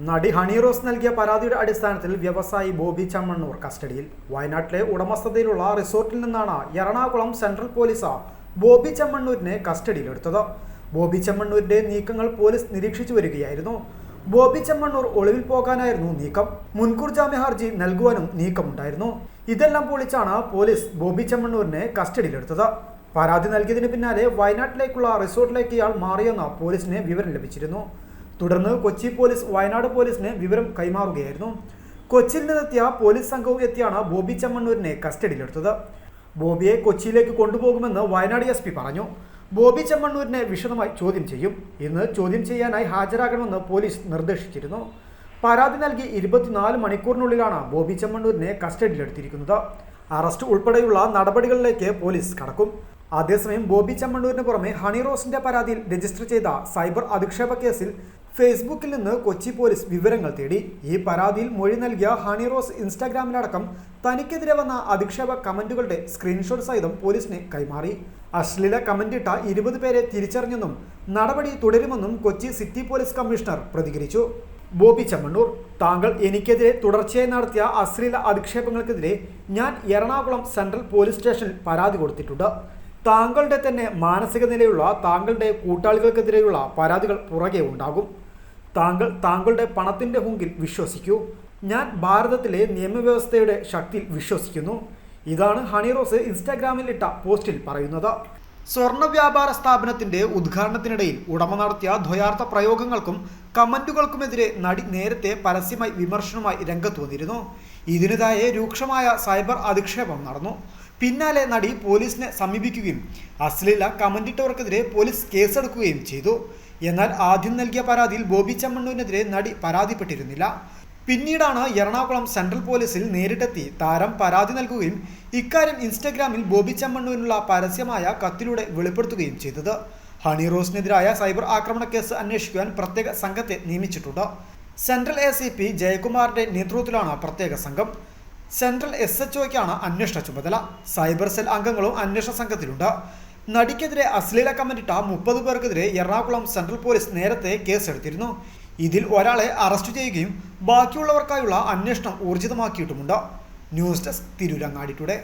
നടി ഹണി റോസ് നൽകിയ പരാതിയുടെ അടിസ്ഥാനത്തിൽ വ്യവസായി ബോബി ചമ്മണ്ണൂർ കസ്റ്റഡിയിൽ. വയനാട്ടിലെ ഉടമസ്ഥതയിലുള്ള റിസോർട്ടിൽ നിന്നാണ് എറണാകുളം സെൻട്രൽ പോലീസ് ബോബി ചമ്മണ്ണൂരിനെ കസ്റ്റഡിയിലെടുത്തത്. ബോബി ചമ്മണ്ണൂരിന്റെ നീക്കങ്ങൾ പോലീസ് നിരീക്ഷിച്ചു വരികയായിരുന്നു. ബോബി ചെമ്മണ്ണൂർ ഒളിവിൽ പോകാനായിരുന്നു നീക്കം. മുൻകൂർ ജാമ്യ ഹർജി നൽകുവാനും നീക്കമുണ്ടായിരുന്നു. ഇതെല്ലാം പൊളിച്ചാണ് പോലീസ് ബോബി ചെമ്മണ്ണൂരിനെ കസ്റ്റഡിയിലെടുത്തത്. പരാതി നൽകിയതിന് പിന്നാലെ വയനാട്ടിലേക്കുള്ള റിസോർട്ടിലേക്ക് ഇയാൾ മാറിയെന്ന് പോലീസിന് വിവരം ലഭിച്ചിരുന്നു. തുടർന്ന് കൊച്ചി പോലീസ് വയനാട് പോലീസിന് വിവരം കൈമാറുകയായിരുന്നു. കൊച്ചിയിൽ നിന്നെത്തിയ പോലീസ് സംഘവും എത്തിയാണ് ബോബി ചമ്മണ്ണൂരിനെ കസ്റ്റഡിയിലെടുത്തത്. ബോബിയെ കൊച്ചിയിലേക്ക് കൊണ്ടുപോകുമെന്ന് വയനാട് എസ് പറഞ്ഞു. ബോബി ചെമ്മണ്ണൂരിനെ വിശദമായി ചോദ്യം ചെയ്യും. ഇന്ന് ചോദ്യം ചെയ്യാനായി ഹാജരാകണമെന്ന് പോലീസ് നിർദ്ദേശിച്ചിരുന്നു. പരാതി നൽകി ഇരുപത്തിനാല് മണിക്കൂറിനുള്ളിലാണ് ബോബി ചെമ്മണ്ണൂരിനെ കസ്റ്റഡിയിലെടുത്തിരിക്കുന്നത്. അറസ്റ്റ് ഉൾപ്പെടെയുള്ള നടപടികളിലേക്ക് പോലീസ് കടക്കും. അതേസമയം ബോബി ചെമ്മണ്ണൂരിന് പുറമെ ഹണി റോസിന്റെ പരാതിയിൽ രജിസ്റ്റർ ചെയ്ത സൈബർ അധിക്ഷേപ കേസിൽ ഫേസ്ബുക്കിൽ നിന്ന് കൊച്ചി പോലീസ് വിവരങ്ങൾ തേടി. ഈ പരാതിയിൽ മൊഴി നൽകിയ ഹണി റോസ് ഇൻസ്റ്റാഗ്രാമിലടക്കം തനിക്കെതിരെ വന്ന അധിക്ഷേപ കമന്റുകളുടെ സ്ക്രീൻഷോട്ട് സഹിതം പോലീസിനെ കൈമാറി. അശ്ലീല കമന്റിട്ട ഇരുപത് പേരെ തിരിച്ചറിഞ്ഞെന്നും നടപടി തുടരുമെന്നും കൊച്ചി സിറ്റി പോലീസ് കമ്മീഷണർ പ്രതികരിച്ചു. ബോബി ചമ്മണ്ണൂർ താങ്കൾ എനിക്കെതിരെ തുടർച്ചയായി നടത്തിയ അശ്ലീല അധിക്ഷേപങ്ങൾക്കെതിരെ ഞാൻ എറണാകുളം സെൻട്രൽ പോലീസ് സ്റ്റേഷനിൽ പരാതി കൊടുത്തിട്ടുണ്ട്. താങ്കളുടെ തന്നെ മാനസിക നിലയുള്ള താങ്കളുടെ കൂട്ടാളികൾക്കെതിരെയുള്ള പരാതികൾ പുറകെ ഉണ്ടാകും. താങ്കൾ താങ്കളുടെ പണത്തിന്റെ മുങ്കിൽ വിശ്വസിക്കൂ. ഞാൻ ഭാരതത്തിലെ നിയമവ്യവസ്ഥയുടെ ശക്തിയിൽ വിശ്വസിക്കുന്നു. ഇതാണ് ഹണി റോസ് ഇൻസ്റ്റാഗ്രാമിൽ ഇട്ട പോസ്റ്റിൽ പറയുന്നത്. സ്വർണ വ്യാപാര സ്ഥാപനത്തിന്റെ ഉദ്ഘാടനത്തിനിടയിൽ ഉടമ നടത്തിയ ദ്വയാർത്ഥ പ്രയോഗങ്ങൾക്കും കമന്റുകൾക്കുമെതിരെ നടി നേരത്തെ പരസ്യമായി വിമർശനവുമായി രംഗത്ത് വന്നിരുന്നു ഇതിനെതിരെ രൂക്ഷമായ സൈബർ അധിക്ഷേപം നടന്നു. പിന്നാലെ നടി പോലീസിനെ സമീപിക്കുകയും അശ്ലീല കമന്റിട്ടവർക്കെതിരെ പോലീസ് കേസെടുക്കുകയും ചെയ്തു. എന്നാൽ ആദ്യം നൽകിയ പരാതിയിൽ ബോബി ചമ്മണ്ണൂരിനെതിരെ നടി പരാതിപ്പെട്ടിരുന്നില്ല. പിന്നീടാണ് എറണാകുളം സെൻട്രൽ പോലീസിൽ നേരിട്ടെത്തി താരം പരാതി നൽകുകയും ഇക്കാര്യം ഇൻസ്റ്റഗ്രാമിൽ ബോബി ചമ്മണ്ണൂരിനുള്ള പരസ്യമായ കത്തിലൂടെ വെളിപ്പെടുത്തുകയും ചെയ്തത്. ഹണി റോസിനെതിരായ സൈബർ ആക്രമണ കേസ് അന്വേഷിക്കുവാൻ പ്രത്യേക സംഘത്തെ നിയമിച്ചിട്ടുണ്ട്. സെൻട്രൽ എ സി പി ജയകുമാറിന്റെ നേതൃത്വത്തിലാണ് പ്രത്യേക സംഘം. സെൻട്രൽ എസ് എച്ച് ഒക്കാണ് അന്വേഷണ ചുമതല. സൈബർ സെൽ അംഗങ്ങളും അന്വേഷണ സംഘത്തിലുണ്ട്. നടിക്കെതിരെ അശ്ലീല കമന്റിട്ട മുപ്പത് പേർക്കെതിരെ എറണാകുളം സെൻട്രൽ പോലീസ് നേരത്തെ കേസെടുത്തിരുന്നു. ഇതിൽ ഒരാളെ അറസ്റ്റ് ചെയ്യുകയും ബാക്കിയുള്ളവർക്കായുള്ള അന്വേഷണം ഊർജിതമാക്കിയിട്ടുമുണ്ട്. News desk Tirurangadi today.